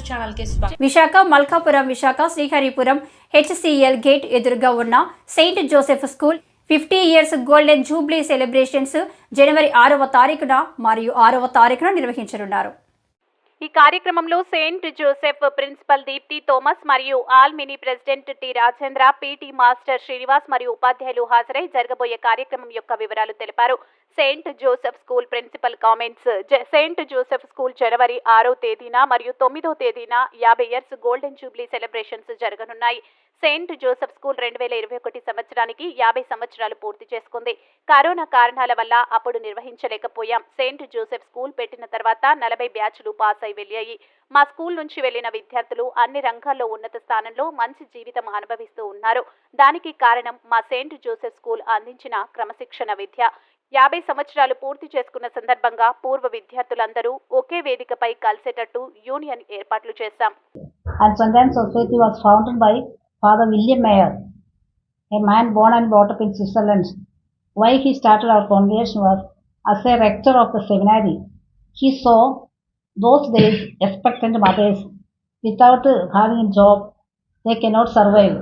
News ఛానల్కి స్వాగతం. Visakha Malkapuram Visakha Sriharipuram HCL gate ఎదురుగా ఉన్న saint Joseph school fifty years golden jubilee celebrations జనవరి ఆరవ తారీఖున మరియు ఆరవ తారీఖున నిర్వహించనున్నారు. ఈ కార్యక్రమంలో saint Joseph principal Deepti Thomas మరియు alumni president T Rajendra PT master Srinivas మరియు ఉపాధ్యాయులు హాజరై జరగబోయే కార్యక్రమం యొక్క వివరాలు తెలిపారు. Saint Joseph school principal comments జ- సెయింట్ జోసెఫ్ స్కూల్ జనవరి ఆరో తేదీన మరియు తొమ్మిదో తేదీన యాభై ఇయర్స్ గోల్డెన్ జూబ్లీ సెలబ్రేషన్స్ జరగనున్నాయి. సెయింట్ జోసెఫ్ స్కూల్ రెండు వేల ఇరవై ఒకటి సంవత్సరానికి యాభై సంవత్సరాలు పూర్తి చేసుకుంది. కరోనా కారణాల వల్ల అప్పుడు నిర్వహించలేకపోయాం. సెయింట్ జోసెఫ్ స్కూల్ పెట్టిన తర్వాత నలభై బ్యాచ్లు పాస్ అయి వెళ్ళాయి. మా స్కూల్ నుంచి వెళ్ళిన విద్యార్థులు అన్ని రంగాల్లో ఉన్నత స్థానంలో మంచి జీవితం అనుభవిస్తూ ఉన్నారు. దానికి కారణం మా సెయింట్ జోసెఫ్ స్కూల్ అందించిన క్రమశిక్షణ విద్య. యాభై సంవత్సరాలు పూర్తి చేసుకున్న సందర్భంగా పూర్వ విద్యార్థులందరూ ఒకే వేదికపై కలిసేటట్టు యూనియన్ ఏర్పాట్లు చేశాం and Sunday Society was founded by Father William Mayer, a man born and brought up in Switzerland. Why he started our congregation was as a rector of the seminary. He saw those days expectant mothers without having a job, they cannot survive.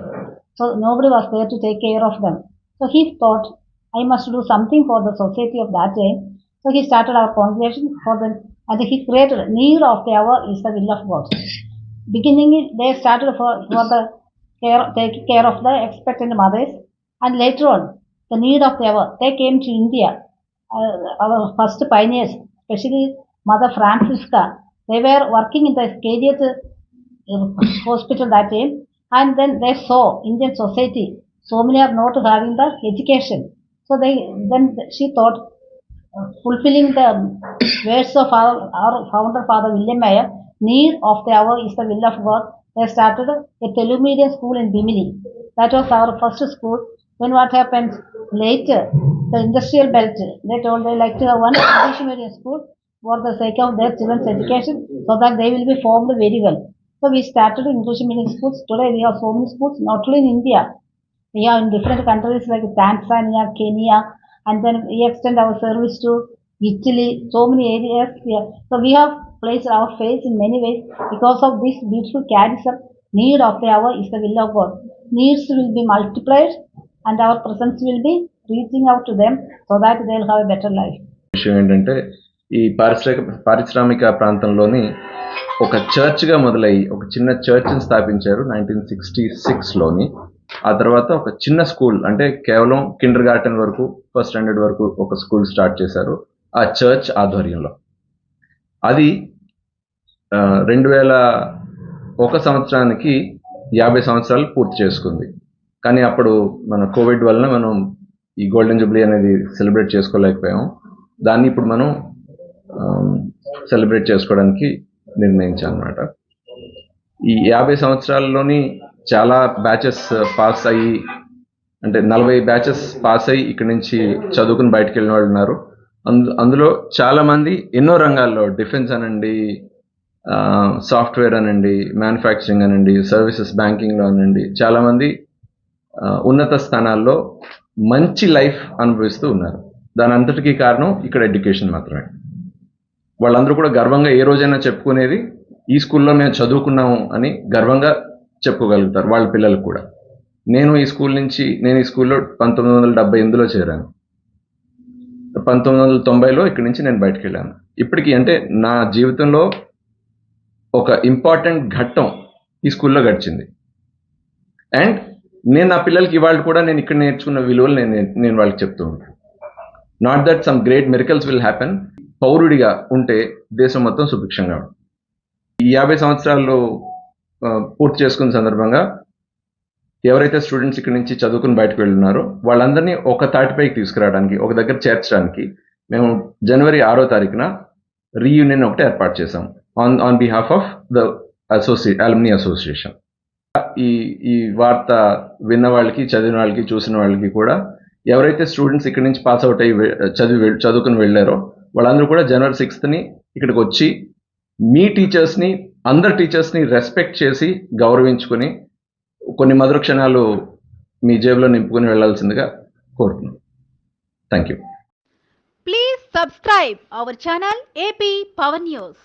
So nobody was there to take care of them. So he thought, I must do something for the society of that day. So he started our congregation for them, and he created need of the hour is the will of God. Beginning they started for, for the care taking care of the expectant mothers. And later on the need of the hour they came to india. Uh, our first pioneers especially mother francisca they were working in the KGH uh, hospital that time and then they saw indian society so many are not having the education so they then she thought uh, fulfilling the words of our, our founder father william mayer need of the hour is the will of god. They started a telugu medium school in bimini. That was our first school. Then what happened? Later the industrial belt they told they like to have one english medium school for the sake of their children's education so that they will be formed very well. So we started english medium schools. Today we have so many schools not only in india you different countries like Tanzania Kenya and then you extend our service to Italy so many areas so we have place our face in many ways because of this beautiful carries up need of the hour is the will of God needs will be multiplied and our presence will be reaching out to them so that they have a better life విషయం ఏంటంటే ఈ పారిశ్రామిక పారిశ్రామిక ప్రాంతంలోని ఒక చర్చ్గా మొదలయ్యి ఒక చిన్న చర్చ్ని స్థాపించారు నైన్టీన్ సిక్స్టీ సిక్స్లోని ఆ తర్వాత ఒక చిన్న స్కూల్ అంటే కేవలం కిండర్ గార్టెన్ వరకు ఫస్ట్ స్టాండర్డ్ వరకు ఒక స్కూల్ స్టార్ట్ చేశారు ఆ చర్చ్ ఆధ్వర్యంలో. అది రెండు వేల ఒక సంవత్సరానికి యాభై సంవత్సరాలు పూర్తి చేసుకుంది. కానీ అప్పుడు మన కోవిడ్ వలన మనం ఈ గోల్డెన్ జూబ్లీ అనేది సెలబ్రేట్ చేసుకోలేకపోయాం. దాన్ని ఇప్పుడు మనం సెలబ్రేట్ చేసుకోవడానికి నిర్ణయించాం అనమాట ఈ యాభై సంవత్సరాల్లోని చాలా బ్యాచెస్ పాస్ uh, అయ్యి అంటే నలభై బ్యాచెస్ పాస్ అయ్యి ఇక్కడి నుంచి చదువుకుని బయటకు వెళ్ళిన వాళ్ళు ఉన్నారు. అందు అందులో చాలా మంది ఎన్నో రంగాల్లో డిఫెన్స్ అనండి సాఫ్ట్వేర్ అనండి మ్యానుఫ్యాక్చరింగ్ అనండి సర్వీసెస్ బ్యాంకింగ్లో అనండి చాలామంది ఉన్నత స్థానాల్లో మంచి లైఫ్ అనుభవిస్తూ ఉన్నారు. దాని అంతటికీ కారణం ఇక్కడ ఎడ్యుకేషన్ మాత్రమే. వాళ్ళందరూ కూడా గర్వంగా ఏ రోజైనా చెప్పుకునేది ఈ స్కూల్లో మేము చదువుకున్నాము అని గర్వంగా చెప్పుకోగలుగుతారు వాళ్ళ పిల్లలకు కూడా. నేను ఈ స్కూల్ నుంచి నేను ఈ స్కూల్లో పంతొమ్మిది వందల డెబ్బై ఎనిమిదిలో చేరాను. పంతొమ్మిది వందల తొంభైలో ఇక్కడి నుంచి నేను బయటకు వెళ్ళాను. ఇప్పటికీ అంటే నా జీవితంలో ఒక ఇంపార్టెంట్ ఘట్టం ఈ స్కూల్లో గడిచింది. అండ్ నేను నా పిల్లలకి ఇవాళ కూడా నేను ఇక్కడ నేర్చుకున్న విలువలు నేను నేను వాళ్ళకి చెప్తూ ఉంటాను. Not that some great miracles will happen పౌరుడిగా ఉంటే దేశం మొత్తం సుభిక్షంగా ఉంటుంది. ఈ యాభై సంవత్సరాల్లో పూర్తి చేసుకున్న సందర్భంగా ఎవరైతే స్టూడెంట్స్ ఇక్కడ నుంచి చదువుకుని బయటకు వెళ్ళున్నారో వాళ్ళందరినీ ఒక తాటిపైకి తీసుకురావడానికి ఒక దగ్గర చేర్చడానికి మేము జనవరి ఆరో తారీఖున రీయూనియన్ ఒకటి ఏర్పాటు చేసాం on on behalf of the అసోసియే alumni association ఈ ఈ వార్త విన్న వాళ్ళకి చదివిన వాళ్ళకి చూసిన వాళ్ళకి కూడా ఎవరైతే స్టూడెంట్స్ ఇక్కడ నుంచి పాస్ అవుట్ అయ్యి చదివి చదువుకుని వెళ్ళారో వాళ్ళందరూ కూడా జనవరి సిక్స్త్ని ఇక్కడికి వచ్చి మీ టీచర్స్ని అందరు టీచర్స్ని రెస్పెక్ట్ చేసి గౌరవించుకొని కొన్ని మధుర క్షణాలు మీ జేబులో నింపుకొని వెళ్ళాల్సిందిగా కోరుతున్నాను thank you please subscribe our channel AP power news